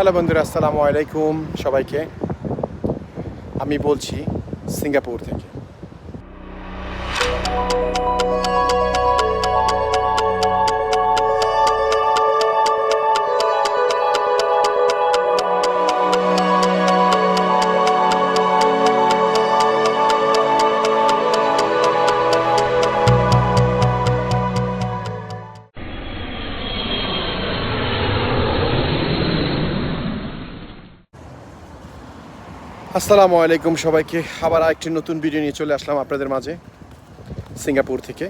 Hello বন্ধুরা আসসালামু আলাইকুম সবাইকে। আমি বলছি সিঙ্গাপুর থেকে। আসসালামু আলাইকুম সবাইকে। আবার একটি নতুন ভিডিও নিয়ে চলে আসলাম আপনাদের মাঝে সিঙ্গাপুর থেকে।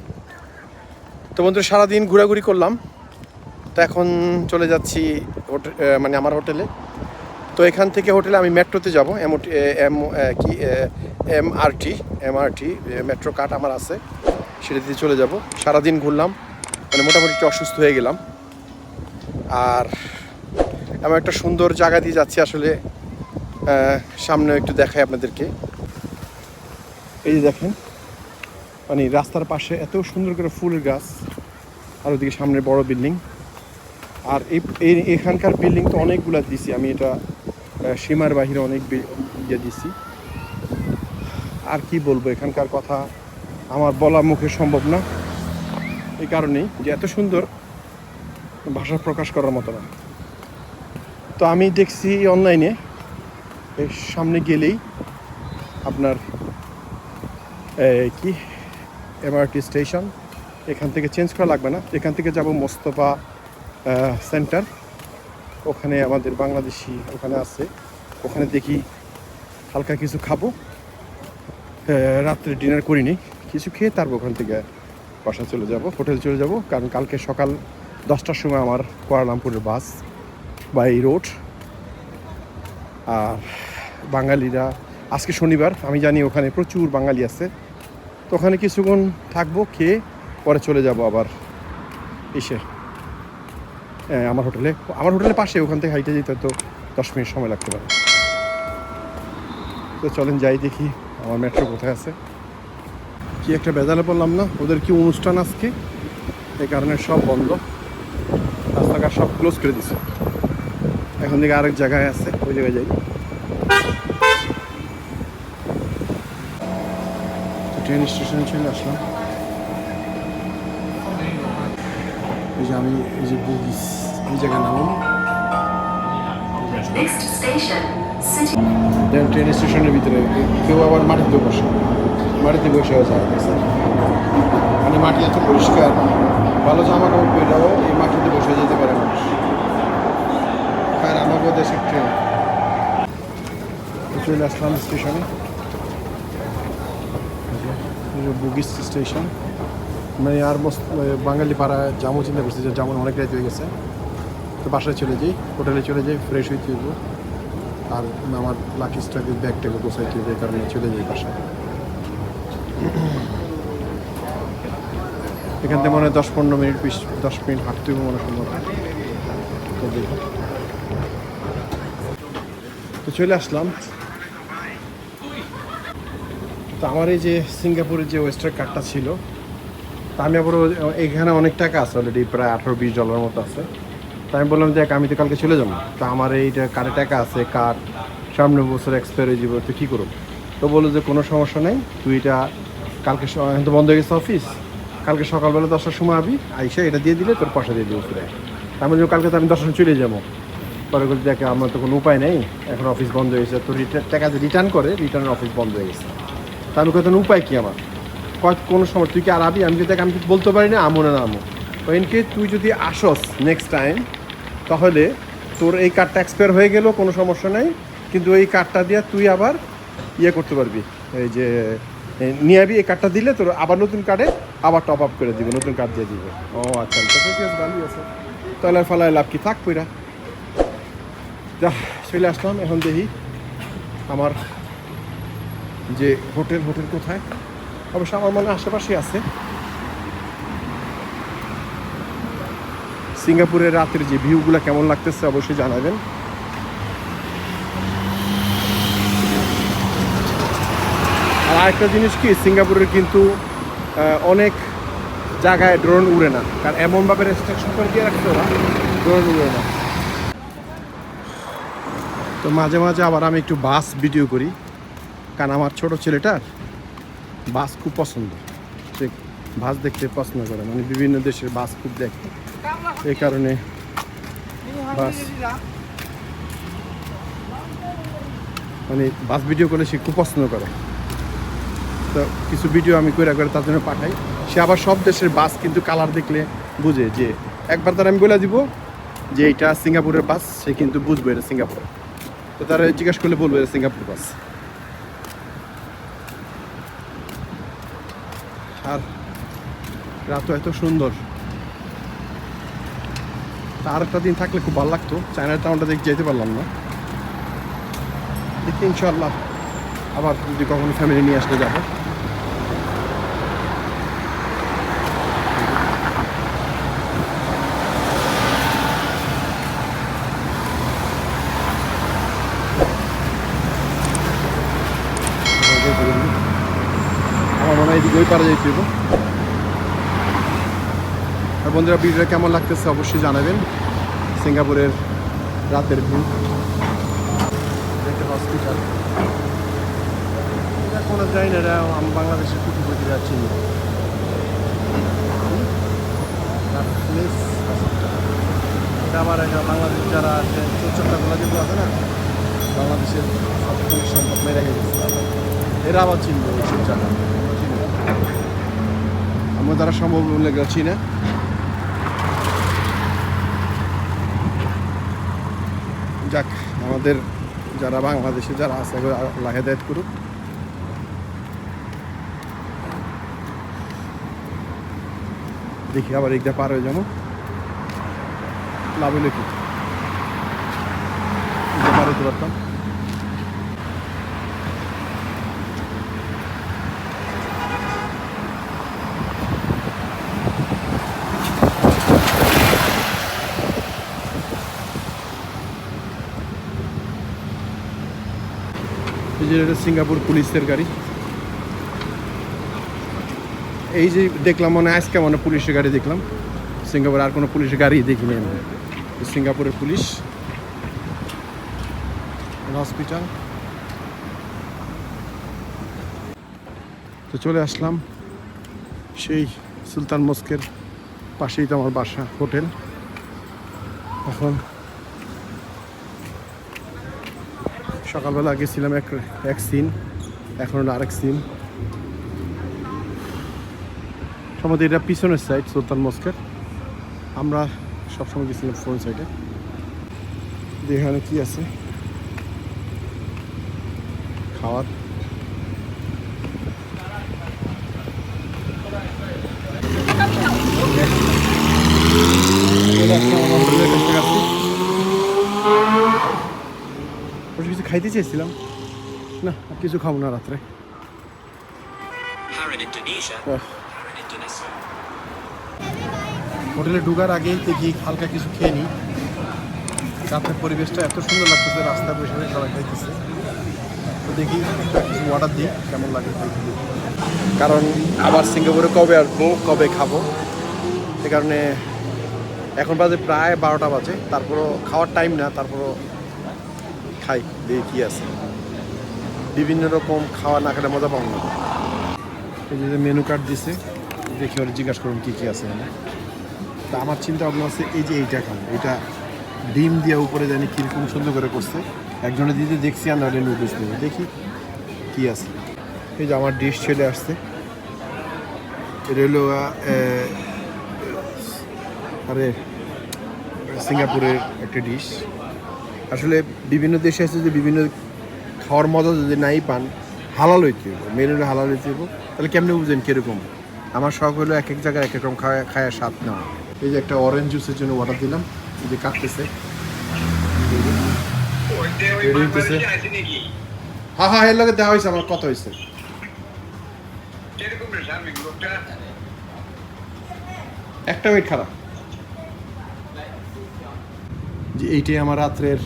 তো বন্ধুরা, সারাদিন ঘোরাঘুরি করলাম। তো এখন চলে যাচ্ছি মানে আমার হোটেলে। তো এখান থেকে হোটেলে আমি মেট্রোতে যাব। এম এম কি M R T M R T metro card আমার আছে। সেটা দিয়ে চলে যাব। সারাদিন ঘুরলাম। মানে মোটামুটি একটু অসুস্থ হয়ে গেলাম। আর এমন একটা সুন্দর জায়গা দিয়ে যাচ্ছি আসলে। সামনে একটু দেখাই আপনাদেরকে। এই যে দেখেন মানে রাস্তার পাশে এত সুন্দর করে ফুলের গাছ, আর ওদিকে সামনে বড় বিল্ডিং। আর এই এখানকার বিল্ডিং তো অনেকগুলা দিছি, আমি এটা সীমার বাহিরে অনেক ইয়ে দিছি। আর কি বলব, এখানকার কথা আমার বলা মুখে সম্ভব না। এই কারণেই যে এত সুন্দর ভাষা প্রকাশ করার মতো না। তো আমি দেখছি অনলাইনে এর সামনে গেলেই আপনার কি এমআরটি স্টেশন এখান থেকে চেঞ্জ করা লাগবে না। এখান থেকে যাব মোস্তফা সেন্টার ওখানে আমাদের বাংলাদেশি ওখানে আছে। ওখানে দেখি হালকা কিছু খাব। রাত্রে ডিনার করিনি। কিছু খেয়ে তারপর ওখান থেকে বাসা চলে যাব হোটেল চলে যাব। কারণ কালকে সকাল দশটার সময় আমার কুয়ালালামপুরের বাস বাই রোড আর বাঙালিরা আজকে শনিবার আমি জানি ওখানে প্রচুর বাঙালি আছে। তো ওখানে কিছুক্ষণ থাকব খেয়ে পরে চলে যাব আবার এসে। হ্যাঁ, আমার হোটেলে আমার হোটেলের পাশে ওখান থেকে হাইটে যেতে তো দশ মিনিট সময় লাগতে পারে। তো চলেন যাই দেখি আমার মেট্রো কোথায় আছে। কি একটা বেজালে বললাম না? ওদের কি অনুষ্ঠান আজকে? এই কারণে সব বন্ধ। রাস্তাঘাট সব ক্লোজ করে দিছে। এখন থেকে আরেক জায়গায় আছে। ওই জায়গায় যাই ট্রেন স্টেশনে চলে আসলাম। এই যে আমি এই যে বুগিস এই জায়গায় নামলাম ট্রেন স্টেশনের ভিতরে কেউ আবার মাটিতে বসে। মাটিতে বসেও যায় মানে মাটি এত পরিষ্কার ভালো জামা কাপড় পেলেও এই মাটিতে বসে যেতে পারে মানুষ। আর আমাকেও দেশের ট্রেন চলে আসলাম স্টেশনে। Bugis station. মানে আর বাঙালি পাড়া জামু চিন্তা করছি যে যেমন অনেক রাত হয়ে গেছে। তো বাসায় চলে যাই, হোটেলে চলে যাই ফ্রেশ হইতে হইব। আর আমার লাকি স্টাকের ব্যাগটাকে গোছাইতে হবে এই কারণে চলে যাই বাসায়। এখান থেকে মনে হয় দশ পনেরো মিনিট, বিশ, দশ মিনিট হাঁটতে হবে মনে হয় সম্ভব। তো চলে আসলাম। তো আমার এই যে সিঙ্গাপুরের যে ওয়েস্টার কার্ডটা ছিল, তা আমি আবার এখানে অনেক টাকা আছে অলরেডি প্রায় আঠারো বিশ ডলার মতো আছে। তো আমি বললাম দেখ, আমি তো কালকে চলে যাব। তো আমার এইটা কার্ডে টাকা আছে কার্ড সামনে বছর এক্সপায়ার হয়ে যাব, তো কী করব? তো বলল যে, কোনো সমস্যা নেই, তুই এটা কালকে তো বন্ধ হয়ে গেছে অফিস কালকে সকালবেলা দশটার সময় আবি, আইসা এটা দিয়ে দিলে তোর পয়সা দিয়ে দিবো ফিরে। আমি বললাম, কালকে তো আমি দশটার চলে যাব। পরে বলছি, দেখে, আমার তো কোনো উপায় নেই, এখন অফিস বন্ধ হয়ে গেছে। তো রিটার্ন টাকা যে রিটার্ন করে রিটার্নের অফিস বন্ধ হয়ে গেছে। তা আমি উপায় কি আমার? কয় কোনো সময় তুই কি আর আবি? আমি যদি আমি বলতে পারি না আমো না আমো। ওইনকে তুই যদি আসস নেক্সট টাইম তাহলে তোর এই কার্ডটা এক্সপায়ার হয়ে গেলেও কোনো সমস্যা নেই। কিন্তু এই কার্ডটা দিয়ে তুই আবার ইয়ে করতে পারবি। এই যে নিয়ে আবি এই কার্ডটা দিলে তোর আবার নতুন কার্ডে আবার টপ আপ করে দিবে নতুন কার্ড দিয়ে দিবে। ও আচ্ছা আচ্ছা ঠিক আছে ভালোই আছে। তাহলে ফালায় লাভ কি? থাক পইরা যা চলে আসলাম এখন দেখি আমার যে হোটেল হোটেল কোথায়? অবশ্য আমার মনে আশেপাশে আছে। সিঙ্গাপুরের রাতের যে ভিউগুলো কেমন লাগতেছে অবশ্যই জানাবেন। আর আরেকটা জিনিস কি, সিঙ্গাপুরের কিন্তু অনেক জায়গায় ড্রোন উড়ে না। কারণ এমনভাবে রেস্ট্রিকশন করে দিয়ে রাখছে ওরা, ড্রোন উড়ে না। তো মাঝে মাঝে আবার আমি একটু বাস ভিডিও করি। কারণ আমার ছোট ছেলেটার বাস খুব পছন্দ। সে বাস দেখতে পছন্দ করে মানে বিভিন্ন দেশের বাস খুব দেখে। এই কারণে বাস। মানে বাস ভিডিও করলে সে খুব পছন্দ করে। তো কিছু ভিডিও আমি করে করে তার জন্য পাঠাই। সে আবার সব দেশের বাস কিন্তু কালার দেখলে বুঝে যে একবার তার আমি বলে দিব যে এটা সিঙ্গাপুরের বাস, সে কিন্তু বুঝবে এটা সিঙ্গাপুর। তো তারা জিজ্ঞেস করলে বলবে এটা সিঙ্গাপুর বাস। রাতও এত সুন্দর। আর একটা দিন থাকলে খুব ভালো লাগতো। চায়নার টাউনটা দেখে যেতে পারলাম না। দেখি ইনশাল্লাহ আবার যদি কখনো ফ্যামিলি নিয়ে আসলে যাব। আমার মনে হয় এদিকে ওই পারা যাইতে আর বন্ধুরা, ভিডিওটা কেমন লাগতেছে অবশ্যই জানাবেন। সিঙ্গাপুরের রাতের ভিউ। একটা হসপিটাল এটা কোনো যাই না আমি বাংলাদেশের কুটিপতি যাচ্ছি। এটা আমার বাংলাদেশ যারা আছে চোরচট্টাগুলো যেগুলো আছে না, বাংলাদেশের সব সম্পদ মেরে গেছে। এরা আবার চিনবে এইসব জায়গা আমরা তারা সম্ভব বলে গেছি যাক, আমাদের যারা বাংলাদেশে যারা আছে আল্লাহ হেদায়ত করুক। দেখি আবার একদা পার হয়ে যাব। লাভ হলে কি? পারতাম। যে এটা সিঙ্গাপুর পুলিশের গাড়ি। এই যে দেখলাম মনে আজকে মানে পুলিশের গাড়ি দেখলাম। সিঙ্গাপুরে আর কোনো পুলিশের গাড়ি দেখিনি আমি। সিঙ্গাপুরের পুলিশ। হসপিটাল। তো চলে আসলাম সেই সুলতান মস্কের পাশেই তো আমার বাসা, হোটেল। এখন সকালবেলা আগে ছিলাম এক এক সিন, এখন আরেক সিন। সম্ভবত এটা পিছনের সাইড সুলতান মস্কের। আমরা সবসময় গেছিলাম ফোন সাইডে এখানে কি আছে। খাওয়ার চলে আসলাম আমার হোটেলের কাছাকাছি বসে কিছু খাইতে চেয়েছিলাম। না কিছু খাব না রাত্রে. হোটেলে ঢুকার আগেই দেখি হালকা কিছু খেয়ে নিই। রাতের পরিবেশটা এত সুন্দর লাগতেছে রাস্তায় বসে সবাই খাইতেছে। তো দেখি কিছু অর্ডার দিই কেমন লাগে কারণ আবার সিঙ্গাপুরে কবে আসব কবে খাব? সে কারণে এখন বাজে প্রায় বারোটা বাজে তারপরও খাওয়ার টাইম না তারপরও খাই, দেখি কী আছে। বিভিন্ন রকম খাওয়া না খেলে মজা পাবো না। এই যে মেনু কার্ড দিছে, দেখি ওরা জিজ্ঞাসা করুন কী কী আছে তা আমার চিন্তা ভাবনা আছে এই যে এইটা খাব। এটা ডিম দিয়ে উপরে জানি কীরকম সুন্দর করে করছে। একজনে দিতে দেখছি, আর নাহলে নুডলস নেবে দেখি কি আছে। এই যে আমার ডিশ চলে আসছে। এটা আরে, সিঙ্গাপুরের একটা ডিশ আসলে বিভিন্ন দেশে আছে যে বিভিন্ন খাওয়ার মজা যদি নাই পান হালাল হইতে হইব মেনুটা হালাল হইতে হইব তাহলে কেমনে বুঝেন কীরকম? আমার শখ হলো এক এক জায়গায় এক এক রকম খাওয়া খায় স্বাদ নেওয়া। এই যে একটা অরেঞ্জ জুসের জন্য অর্ডার দিলাম এই যে কাটতেছে? হ্যাঁ হ্যাঁ এর লগে দেওয়া হয়েছে আমার কত হয়েছে একটা মিনিট খারাপ। যে এইটাই আমার রাত্রের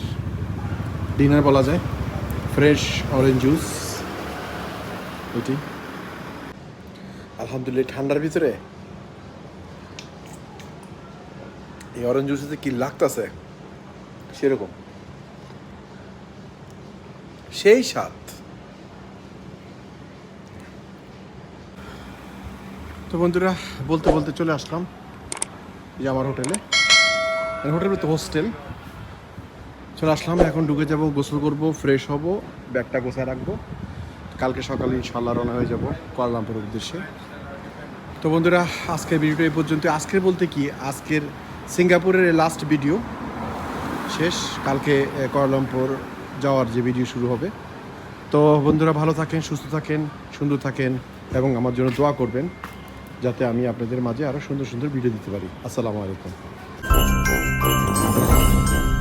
ডিনার বলা যায়। ফ্রেশ অরেঞ্জ জুস এটি। আলহামদুলিল্লাহ, ঠান্ডার ভিতরে। এই অরেঞ্জ জুসে কি লাগতেছে, সেরকম। সেই স্বাদ। তো বন্ধুরা, বলতে বলতে চলে আসলাম। যে আমার হোটেলে। হোটেল তো হোস্টেল চলে আসলাম এখন ঢুকে যাব গোসল করব ফ্রেশ হব ব্যাগটা গোছায় রাখব। কালকে সকালে ইনশাল্লাহ রওনা হয়ে যাব কুয়ালালামপুরের উদ্দেশ্যে। তো বন্ধুরা আজকের ভিডিওটা এই পর্যন্ত। আজকের বলতে কি? আজকের সিঙ্গাপুরের লাস্ট ভিডিও শেষ। কালকে এ, কুয়ালালামপুর যাওয়ার যে ভিডিও শুরু হবে। তো বন্ধুরা ভালো থাকেন সুস্থ থাকেন সুন্দর থাকেন এবং আমার জন্য দোয়া করবেন যাতে আমি আপনাদের মাঝে আরও সুন্দর সুন্দর ভিডিও দিতে পারি। আসসালামু আলাইকুম।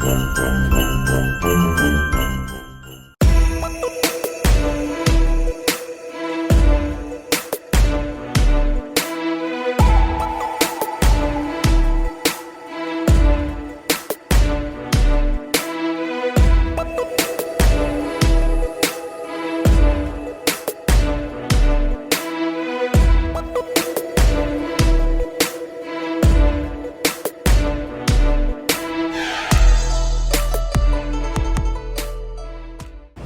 Thank you.